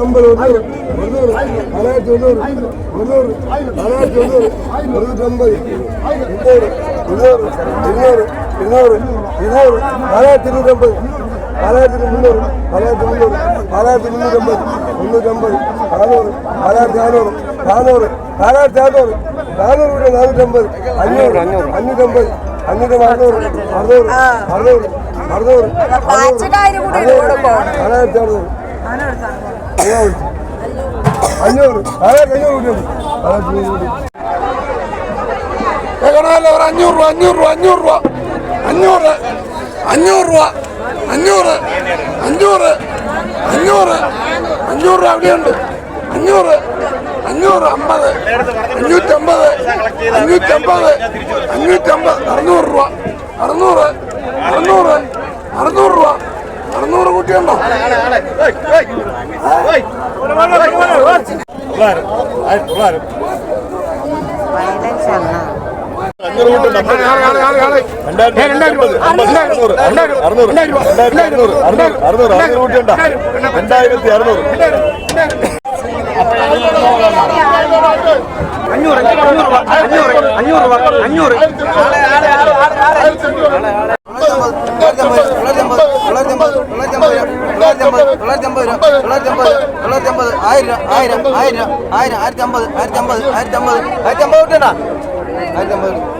അമ്പത് ഇരുന്നൂറ് ഇരുന്നൂറ് ഇരുന്നൂറ് ഇരുന്നൂറ് നാലായിരത്തി ഇരുന്നൂറ്റമ്പത് നാലായിരത്തി മുന്നൂറ് നാലായിരത്തി മുന്നൂറ് നാലായിരത്തി മുന്നൂറ്റമ്പത് മുന്നൂറ്റമ്പത് നാനൂറ് നാലായിരത്തി നാനൂറ് നാനൂറ് നാലായിരത്തി നാനൂറ് നാനൂറ് കൂടെ നാനൂറ്റമ്പത് അഞ്ഞൂറ് അഞ്ഞൂറ്റമ്പത് അഞ്ഞൂറ്റി അറുന്നൂറ് അറുന്നൂറ് അറുന്നൂറ് അറുന്നൂറ് നാലായിരത്തി അറുന്നൂറ് അഞ്ഞൂറ് നാലായിരത്തി അഞ്ഞൂറ് നാലായിരത്തി അഞ്ഞൂറ് കൂട്ടി എങ്ങനെയല്ല ഒരു അഞ്ഞൂറ് രൂപ അഞ്ഞൂറ് രൂപ അഞ്ഞൂറ് രൂപ. അഞ്ഞൂറ് അഞ്ഞൂറ് രൂപ അഞ്ഞൂറ് അഞ്ഞൂറ് അഞ്ഞൂറ് അഞ്ഞൂറ് രൂപ അവിടെയുണ്ട്. അഞ്ഞൂറ് അഞ്ഞൂറ് അമ്പത് അഞ്ഞൂറ്റമ്പത് അഞ്ഞൂറ്റമ്പത് അഞ്ഞൂറ്റമ്പത് അറുന്നൂറ് രൂപ. അറുന്നൂറ് അറുന്നൂറ് അറുന്നൂറ് രൂപ. അറുന്നൂറ് കൂട്ടിയുണ്ടോ? രണ്ടായിരത്തി അറുന്നൂറ് ആയിരം ആയിരം ആയിരം ആയിരം ആയിരത്തി അമ്പത് ആയിരത്തി അമ്പത് ആയിരത്തി അമ്പത് ആയിരത്തി അമ്പത്. കിട്ടണ്ട ആയിരത്തി അമ്പത്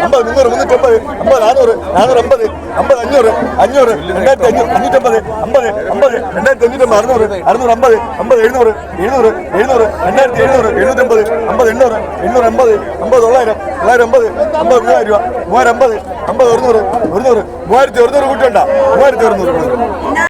അമ്പത് മുന്നൂറ് മുന്നൂറ്റമ്പത് അമ്പത് നാനൂറ് നാനൂറ് അമ്പത് അമ്പത് അഞ്ഞൂറ് അഞ്ഞൂറ് രണ്ടായിരത്തി അഞ്ഞൂറ് അഞ്ഞൂറ്റമ്പത് അമ്പത് അമ്പത് രണ്ടായിരത്തി അഞ്ഞൂറ്റമ്പത് അറുന്നൂറ് അറുന്നൂറ് അമ്പത് അമ്പത് എഴുന്നൂറ് എഴുന്നൂറ് എഴുന്നൂറ് രണ്ടായിരത്തി എഴുന്നൂറ് എഴുന്നൂറ്റമ്പത് അമ്പത് എണ്ണൂറ് എണ്ണൂറ് അമ്പത് അമ്പത് തൊള്ളായിരം തൊള്ളായിരം അമ്പത് അമ്പത് മൂവായിരം രൂപ മൂവായിരം അമ്പത് അമ്പത് ഒരുന്നൂറ് ഒരുന്നൂറ് മൂവായിരത്തി ഒരുന്നൂറ് കൂട്ടിയുണ്ടോ മൂവായിരത്തി ഒരുന്നൂറ്